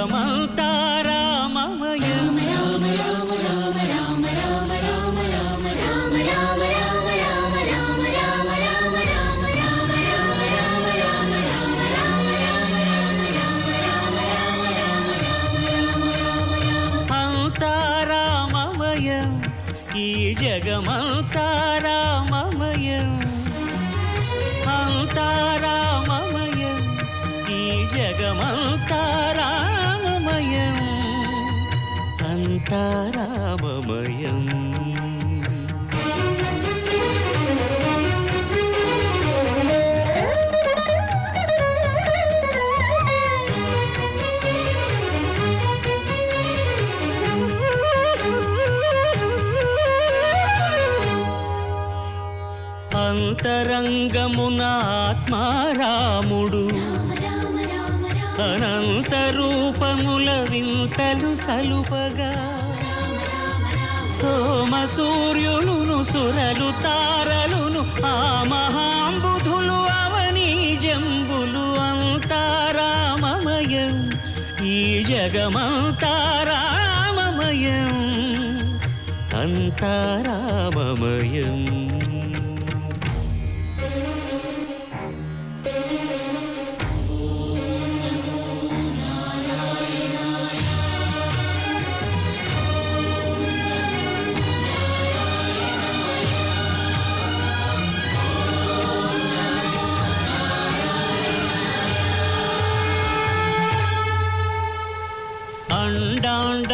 జగమంతా రామమయం. అంతా రామమయం. ఈ జగమంతా అంతా అంతరంగమునాత్మారాముడు అంతరంగమున అనంత రూపముల వింతలు సలుపగా. సోమ సూర్యులును సురలు తారలును ఆ మహాంబుధులు అవని జంబులు అంతారామమయం. ఈ జగమంతారామమయం అంతారామమయం.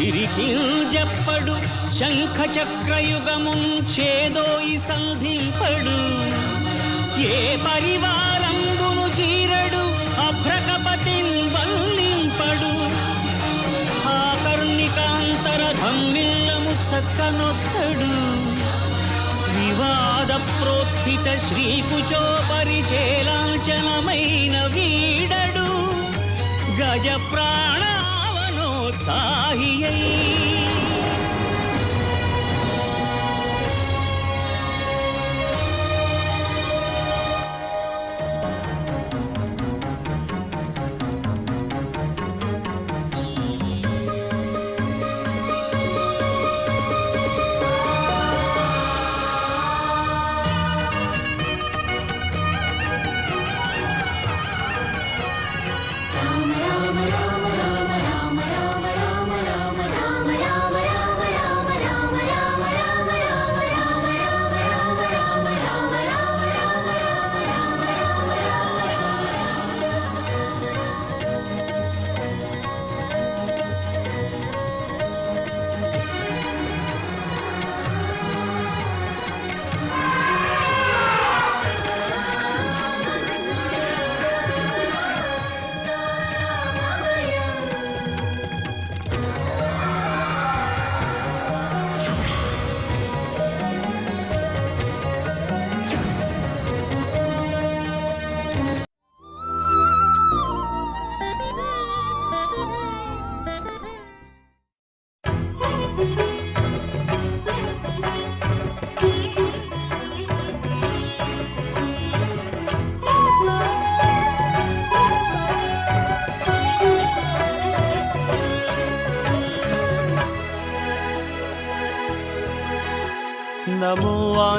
సిరికి జప్పడు శంఖ చక్రయుగముంచేదోయి సంధింపడు. ఏ పరివారంబును చీరడు అభ్రకపతిన్ వల్లింపడు. ఆ కర్ణికాంతర ధమ్మిల్లము చక్కనొత్తడు. వివాద ప్రోత్థిత శ్రీకుచో పరిచేలాంచనమైన వీడడు. గజ ప్రాణ నమో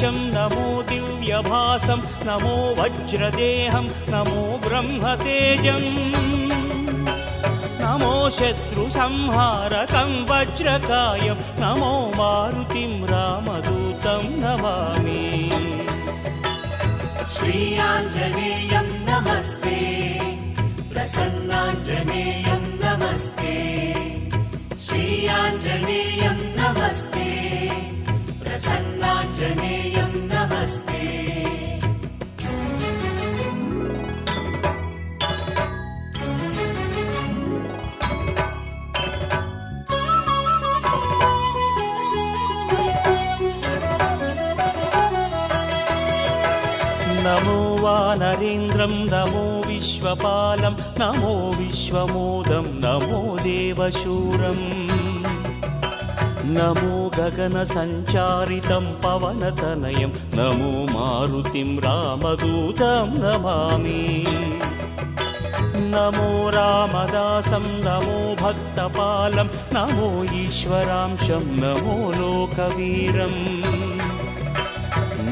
వానరేశం నమో దివ్యభాసం నమో వజ్రదేహం నమో బ్రహ్మతేజం నమో శత్రు సంహారకం వజ్రకాయం నమో మారుతిం వానరేంద్రం నమో విశ్వపాలం. నమో విశ్వమోదం నమో దేవశూరం. నమో గగన సంచారితం పవనతనయం నమో మారుతిం రామదూతం నమామి. నమో రామదాసం నమో భక్తపాలం. నమో ఈశ్వరాంశం నమో లోకవీరం.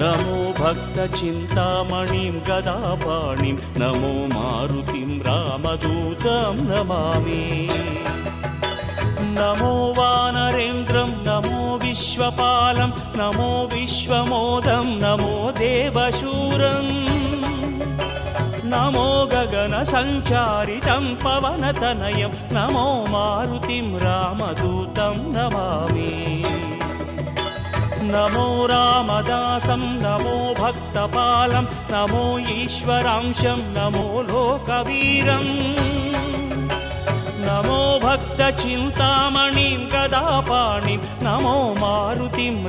నమో భక్త చింతామణిం గదాపాణిం నమో మారుతిం రామదూతం నమామి. నమో వానరేంద్రం నమో విశ్వపాలం నమో విశ్వమోదం నమో దేవశూరం. నమో గగన సంచారితం పవనతనయం నమో మారుతిం రామదూతం నమామి నమో రామదాసం నమో భక్తపాలం నమో ఈశ్వరాంశం నమో లోకవీరం. నమో భక్త చింతామణిం గదాపాణిం నమో మారుతిం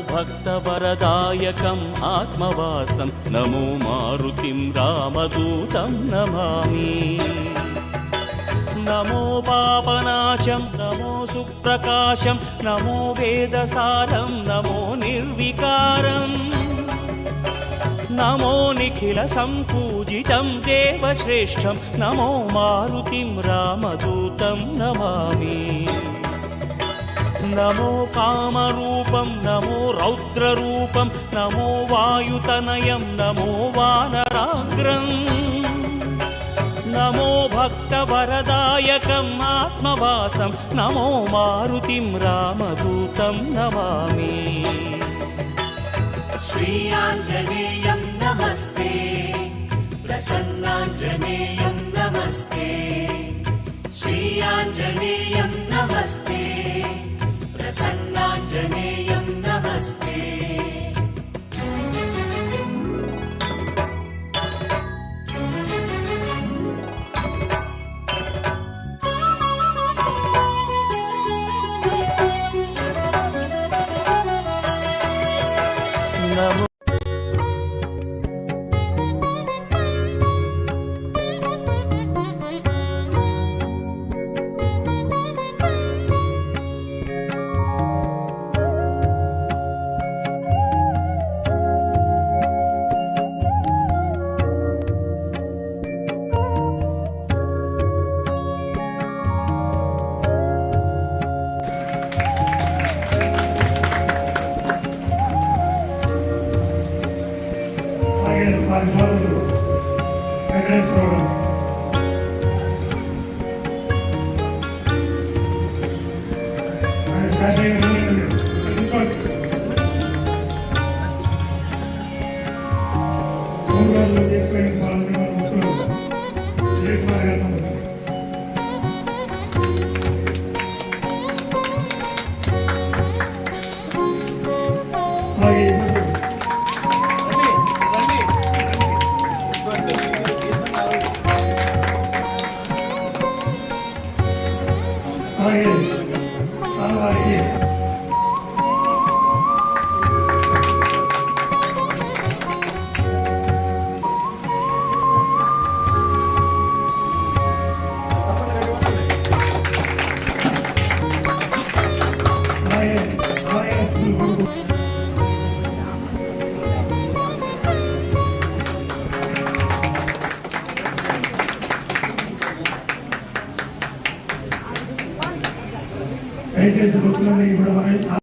భక్తవరదాయకం ఆత్మవాసం నమో మారుతిం రామదూతం నమామి నమో పాపనాశం నమో సుప్రకాశం నమో వేదసారం నమో నిర్వికారం నమో నిఖిల సంపూజితం దేవశ్రేష్టం నమో మారుతిం రామదూతం నమామి నమో కామరూపం నమో రౌద్రరూపం నమో వాయుతనయం నమో వానరాగ్రం నమో భక్తవరదాయకం ఆత్మవాసం నమో మారుతిం రామదూతం నమామి. శ్రీయాంజనేయం నమస్తే ప్రసన్నాంజనేయం నమస్తే శ్రీయాంజనేయం నమస్తే. प्रसन्नाञ्जनेयं नमस्ते 아, 예. 아, 예. దయచేసి వృత్తులని ఇప్పుడు